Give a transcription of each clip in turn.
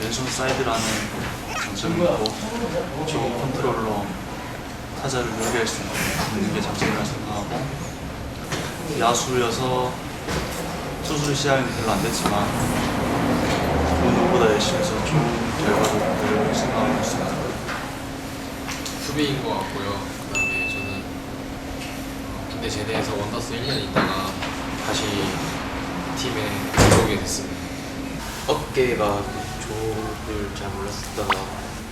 왼손 사이드라는 장점이 있고 좋은 컨트롤로 타자를 요리할 수 있는 게 장점이라 생각하고 야수여서 투수 시야는 별로 안 됐지만 그 누구보다 열심히 해서 좋은 결과를 내려올 생각하고 있습니다. 수비인 것 같고요. 그 다음에 저는 어, 군대 제대해서 원더스 1년 있다가 다시 팀에 들어오게 됐습니다. 어깨가 조를 잘 몰랐었다가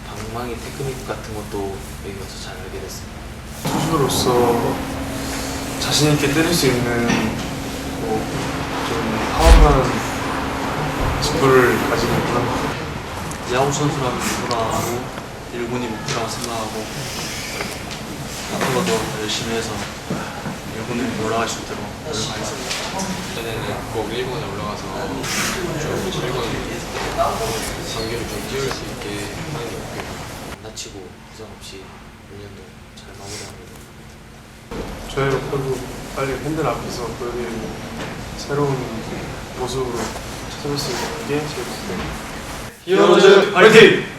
방망이 테크닉 같은 것도 여기 와서 잘 알게 됐습니다. 투수로서 자신 있게 때릴 수 있는 뭐좀 파워한 직구를 가지고 있구나. 야구 선수라면 누구나 하고 일군이 목표라고 생각하고 앞으로 더 열심히 해서 일군에 올라갈 수 있도록 노력하겠습니다. 전에는 꼭 1군에 올라가서 좀 1군 경기를 좀 띄울 수 있게 하는 게 목표입니다. 안 다치고 부상 없이 내년도 잘 마무리합니다. 저의 목표도 빨리 팬들 앞에서 보여드리는 새로운 모습으로 찾아올 수 있는 게제 목표입니다. 히어로즈 화이팅!